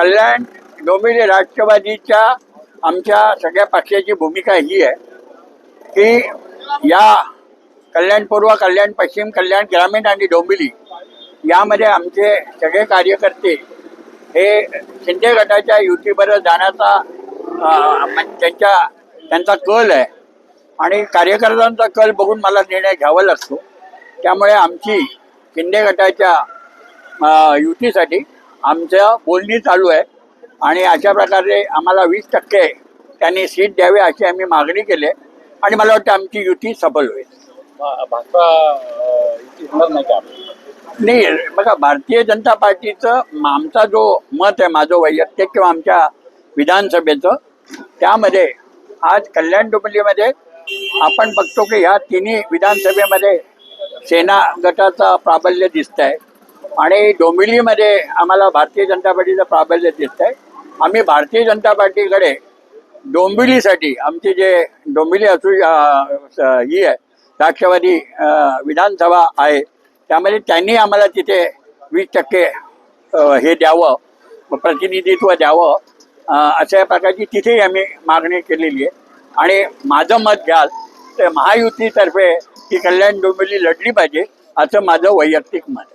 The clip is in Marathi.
कल्याण डोंबिवली राष्ट्रवादीच्या आमच्या सगळ्या पक्षाची भूमिका ही आहे की या कल्याण पूर्व कल्याण पश्चिम कल्याण ग्रामीण आणि डोंबिवली यामध्ये आमचे सगळे कार्यकर्ते हे शिंदे गटाच्या युतीबरोबर जाण्याचा त्यांच्या त्यांचा कल आहे. आणि कार्यकर्त्यांचा कल बघून मला निर्णय घ्यावा लागतो. त्यामुळे आमची शिंदे गटाच्या युतीसाठी आमचं बोलणी चालू आहे. आणि अशा प्रकारे आम्हाला वीस टक्के त्यांनी सीट द्यावी अशी आम्ही मागणी केली आहे. आणि मला वाटतं आमची युती सफल होईल. भा- भाजपा अं, युती होणार नाही का? नाही बघा भारतीय जनता पार्टीचं आमचा जो मत आहे माझं वैयक्तिक किंवा आमच्या विधानसभेचं त्यामध्ये आज कल्याण डोंबिवलीमध्ये आपण बघतो की ह्या तिन्ही विधानसभेमध्ये सेना गटाचं प्राबल्य दिसत आहे आणि डोंबिवलीमध्ये आम्हाला भारतीय जनता पार्टीचं प्राबल्य दिसत आहे आम्ही भारतीय जनता पार्टीकडे डोंबिवलीसाठी आमची जे डोंबिवली असू ही आहे राष्ट्रवादी विधानसभा आहे त्यामध्ये त्यांनी आम्हाला तिथे वीस टक्के हे द्यावं प्रतिनिधित्व द्यावं अशा प्रकारची तिथेही आम्ही मागणी केलेली आहे. आणि माझं मत घ्याल तर महायुतीतर्फे ही कल्याण डोंबिवली लढली पाहिजे असं माझं वैयक्तिक मत आहे.